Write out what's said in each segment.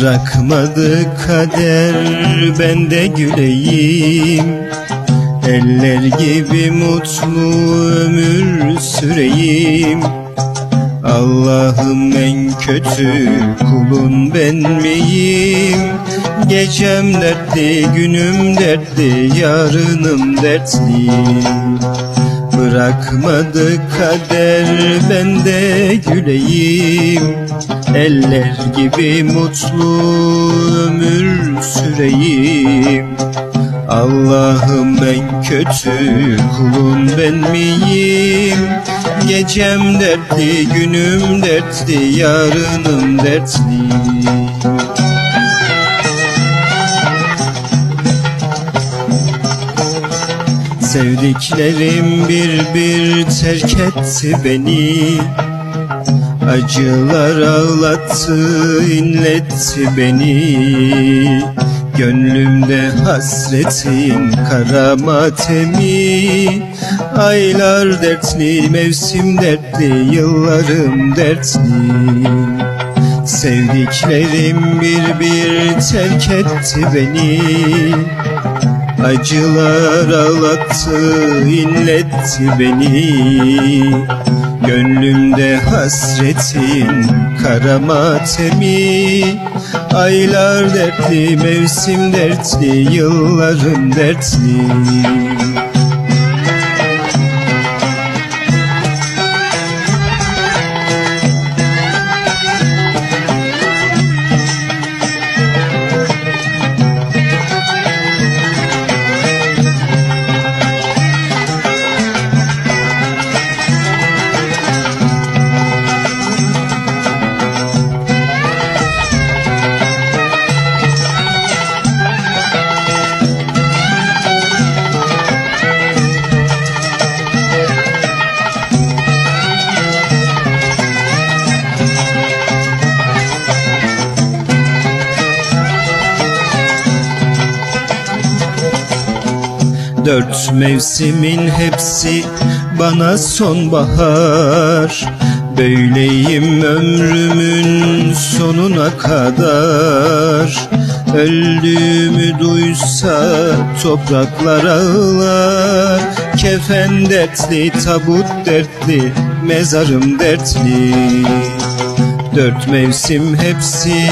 Bırakmadı kader. Ben de güleyim. Eller gibi mutlu ömür süreyim. Allah'ım en kötü kulun ben miyim? Gecem dertli günüm dertli yarınım dertli Bırakmadı kader ben de güleyim Eller gibi mutlu ömür süreyim. Allah'ım en kötü kulun ben miyim? Gecem dertli günüm dertli yarınım dertli Sevdiklerim bir bir terk etti beni. Acılar ağlattı, inletti beni. Gönlümde hasretin kara matemi. Aylar dertli, mevsim dertli, yıllarım dertli. Sevdiklerim bir bir terk etti beni Acılar ağlattı, inletti beni. Gönlümde hasretin kara matemi. Aylar dertli, mevsim dertli, yıllarım dertli Dört mevsimin hepsi bana sonbahar. Böyleyim ömrümün sonuna kadar. Öldüğümü duysa topraklar ağlar. Kefen dertli, tabut dertli, mezarım dertli. Dört mevsim hepsi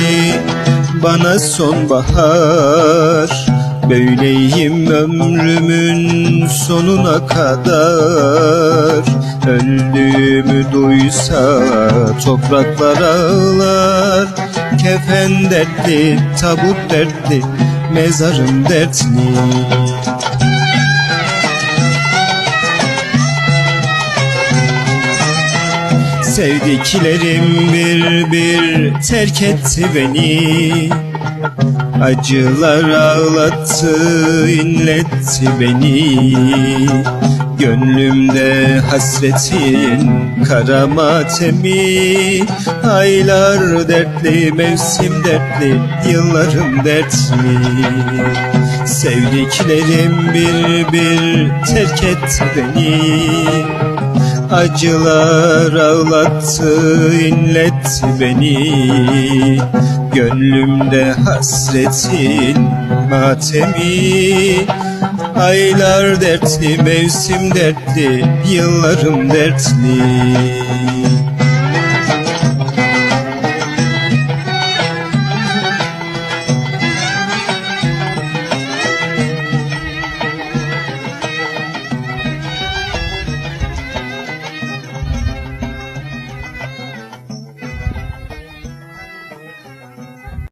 bana sonbahar Böyleyim ömrümün sonuna kadar. Öldüğümü duysa topraklar ağlar Kefen dertli, tabut dertli, mezarım dertli. Sevdiklerim bir bir terk etti beni Acılar ağlattı, inletti beni. Gönlümde hasretin kara matemi. Aylar dertli, mevsim dertli, yıllarım dertli. Sevdiklerim bir bir terk etti beni Acılar ağlattı, inletti beni. Gönlümde hasretin matemi. Aylar dertli, mevsim dertli, yıllarım dertli